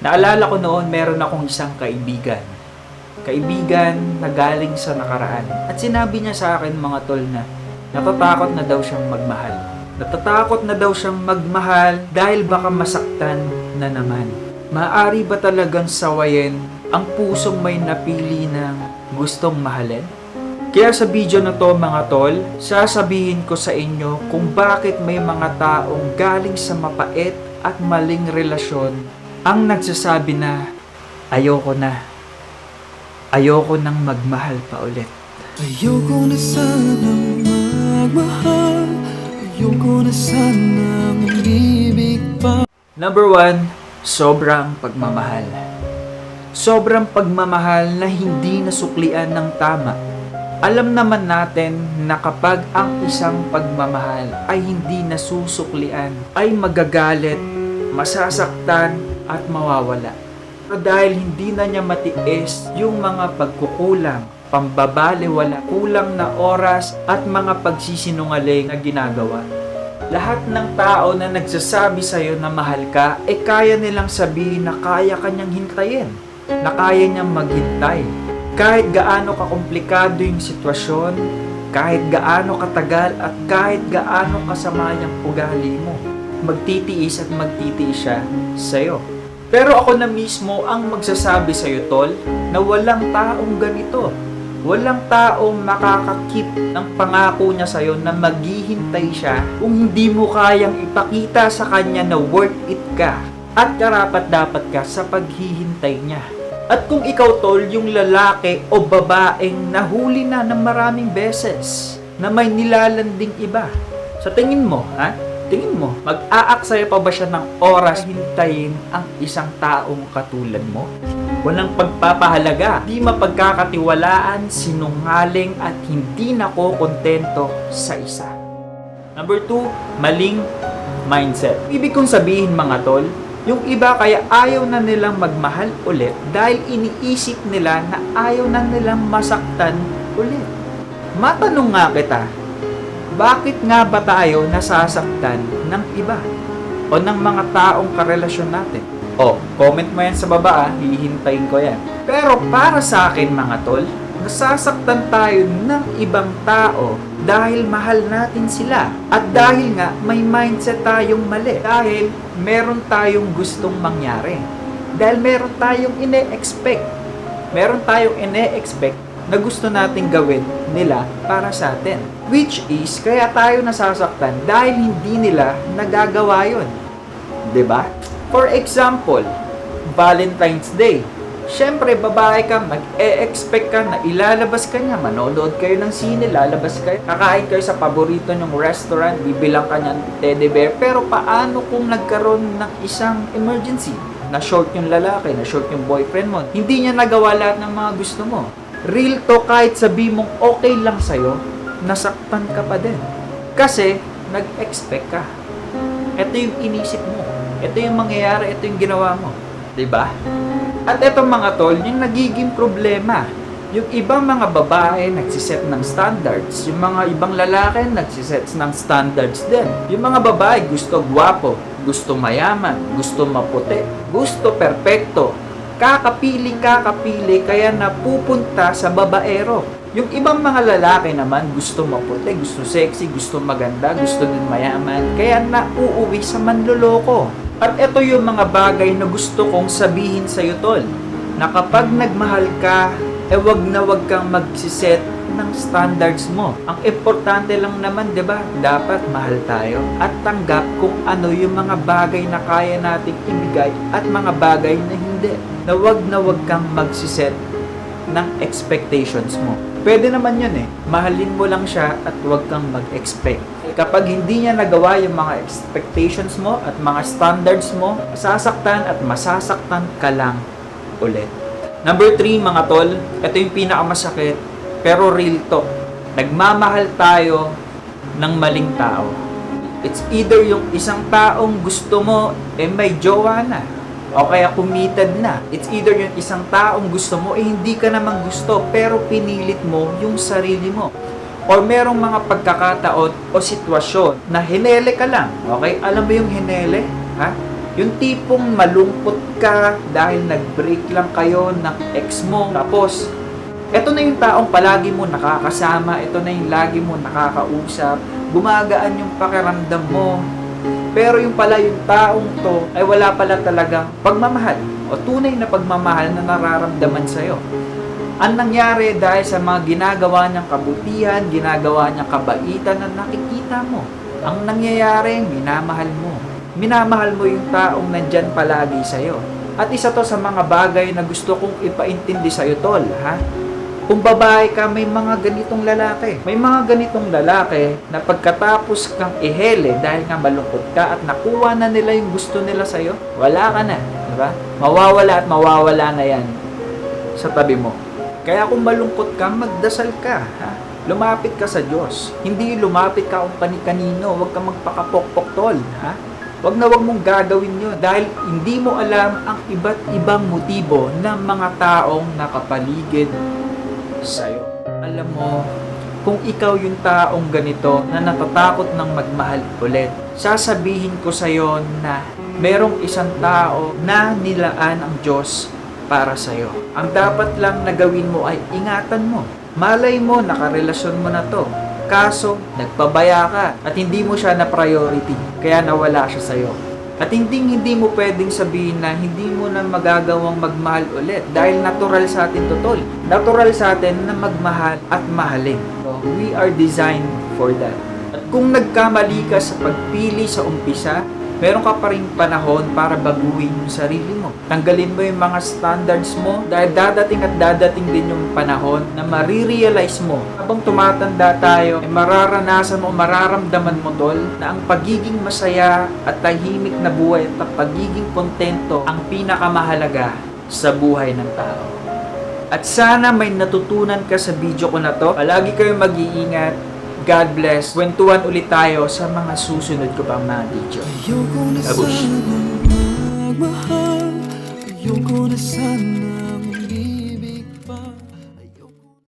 Naalala ko noon, meron akong isang kaibigan. Kaibigan na galing sa nakaraan. At sinabi niya sa akin mga tol na natatakot na daw siyang magmahal. Natatakot na daw siyang magmahal dahil baka masaktan na naman. Maari ba talagang sawayin ang pusong may napili ng gustong mahalin? Kaya sa video na to mga tol, sasabihin ko sa inyo kung bakit may mga taong galing sa mapait at maling relasyon ang nagsasabi na ayoko na. Ayoko nang magmahal pa ulit. Ayoko na sanang magmahal Ayoko na sanang umibig pa Number one, sobrang pagmamahal. Sobrang pagmamahal na hindi nasuklian ng tama. Alam naman natin na kapag ang isang pagmamahal ay hindi nasusuklian, ay magagalit, masasaktan at mawawala. Pero dahil hindi na niya matiis yung mga pagkukulang, pambabaliwala, kulang na oras at mga pagsisinungaling na ginagawa. Lahat ng tao na nagsasabi sa'yo na mahal ka, eh kaya nilang sabihin na kaya kanyang hintayin, na kaya niyang maghintay. Kahit gaano kakomplikado yung sitwasyon, kahit gaano katagal at kahit gaano kasama yung ugali mo, magtitiis at magtitiis siya sa'yo. Pero ako na mismo ang magsasabi sa'yo, Tol, na walang taong ganito. Walang taong makakakip ng pangako niya sa'yo na maghihintay siya kung hindi mo kayang ipakita sa kanya na worth it ka at karapat dapat ka sa paghihintay niya. At kung ikaw tol, yung lalaki o babaeng nahuli na ng maraming beses na may nilalanding iba, sa tingin mo, ha? Tingin mo, mag-aaksaya pa ba siya ng oras hintayin ang isang taong katulad mo? Walang pagpapahalaga, di mapagkakatiwalaan, sinungaling at hindi nakokontento sa isa. Number two, maling mindset. Ibig kong sabihin mga tol, yung iba kaya ayaw na nilang magmahal ulit dahil iniisip nila na ayaw na nilang masaktan ulit. Matanong nga kita, bakit nga ba tayo nasasaktan ng iba? O ng mga taong karelasyon natin? O, comment mo yan sa baba ah, hihintayin ko yan. Pero para sa akin mga tol, nasasaktan tayo ng ibang tao dahil mahal natin sila. At dahil nga may mindset tayong mali. Dahil meron tayong gustong mangyari. Dahil meron tayong ine-expect. Meron tayong ine-expect na gusto nating gawin nila para sa atin. Which is, kaya tayo nasasaktan dahil hindi nila nagagawa yun. ba? For example, Valentine's Day. Siyempre, babae ka, mag-e-expect ka na ilalabas ka niya. Manonood kayo ng sine, lalabas kayo. Kakain kayo sa paborito niyong restaurant, bibilang ka niyan teddy bear. Pero paano kung nagkaroon ng isang emergency? Na short yung lalaki, na short yung boyfriend mo. Hindi niya nagawa lahat ng mga gusto mo. Real to, kahit sabi mong okay lang sa'yo, nasaktan ka pa din. Kasi, nag-expect ka. Ito yung inisip mo. Ito yung mangyayari, ito yung ginawa mo. 'Di ba? At etong mga tol, yung nagiging problema. Yung ibang mga babae nagsiset ng standards. Yung mga ibang lalaki nagsiset ng standards din. Yung mga babae gusto gwapo, gusto mayaman, gusto maputi, gusto perpekto. Kakapili, kakapili, kaya napupunta sa babaero. Yung ibang mga lalaki naman gusto maputi, gusto sexy, gusto maganda, gusto din mayaman. Kaya nauuwi sa manloloko. At ito yung mga bagay na gusto kong sabihin sa iyo, Tol. Na kapag nagmahal ka, eh wag na wag kang magsiset ng standards mo. Ang importante lang naman, 'di ba? Dapat mahal tayo at tanggap kung ano yung mga bagay na kaya nating ibigay at mga bagay na hindi. Na wag na wag kang magsiset ng expectations mo. Pwede naman yun eh. Mahalin mo lang siya at huwag kang mag-expect. Kapag hindi niya nagawa yung mga expectations mo at mga standards mo, sasaktan at masasaktan ka lang ulit. Number 3 mga tol, ito yung pinakamasakit pero real to. Nagmamahal tayo ng maling tao. It's either yung isang taong gusto mo eh may jowa na o kaya committed na. It's either yung isang taong gusto mo, eh hindi ka naman gusto, pero pinilit mo yung sarili mo. Or merong mga pagkakataon o sitwasyon na hinele ka lang. Okay? Alam mo yung hinele? Ha? Yung tipong malungkot ka dahil nag-break lang kayo ng ex mo. Tapos, eto na yung taong palagi mo nakakasama, ito na yung lagi mo nakakausap, gumagaan yung pakiramdam mo. Pero yung pala yung taong to ay wala pala talagang pagmamahal o tunay na pagmamahal na nararamdaman sa'yo. Ang nangyari dahil sa mga ginagawa niyang kabutihan, ginagawa niyang kabaitan na nakikita mo. Ang nangyayari, minamahal mo. Minamahal mo yung taong nandyan palagi sa'yo. At isa to sa mga bagay na gusto kong ipaintindi sa'yo, tol, ha? Kung babae ka, may mga ganitong lalaki. May mga ganitong lalaki na pagkatapos kang ihele dahil nga malungkot ka at nakuha na nila yung gusto nila sa'yo, wala ka na. Diba? Mawawala at mawawala na yan sa tabi mo. Kaya kung malungkot ka, magdasal ka. Ha? Lumapit ka sa Diyos. Hindi lumapit ka kung kani-kanino. Huwag ka magpakapokpok tol. Ha? Huwag na huwag mong gagawin yun dahil hindi mo alam ang iba't ibang motibo ng mga taong nakapaligid sa'yo. Alam mo, kung ikaw yung taong ganito na natatakot ng magmahal ulit, sasabihin ko sa'yo na merong isang tao na nilaan ang Diyos para sa'yo. Ang dapat lang na gawin mo ay ingatan mo. Malay mo, nakarelasyon mo na to. Kaso, nagpabaya ka at hindi mo siya na priority, kaya nawala siya sa'yo. At hindi hindi mo pwedeng sabihin na hindi mo na magagawang magmahal ulit dahil natural sa atin to tol. Natural sa atin na magmahal at mahalin. So, we are designed for that. At kung nagkamali ka sa pagpili sa umpisa, meron ka pa rin panahon para baguhin yung sarili mo. Tanggalin mo yung mga standards mo dahil dadating at dadating din yung panahon na marirealize mo. Habang tumatanda tayo, ay mararanasan mo, mararamdaman mo tol na ang pagiging masaya at tahimik na buhay at pagiging kontento ang pinakamahalaga sa buhay ng tao. At sana may natutunan ka sa video ko na to. Palagi kayong mag-iingat. God bless. Kwentuhan ulit tayo sa mga susunod ko pang mga video. Ayoko na Abush. sana magmahal Ayoko na sana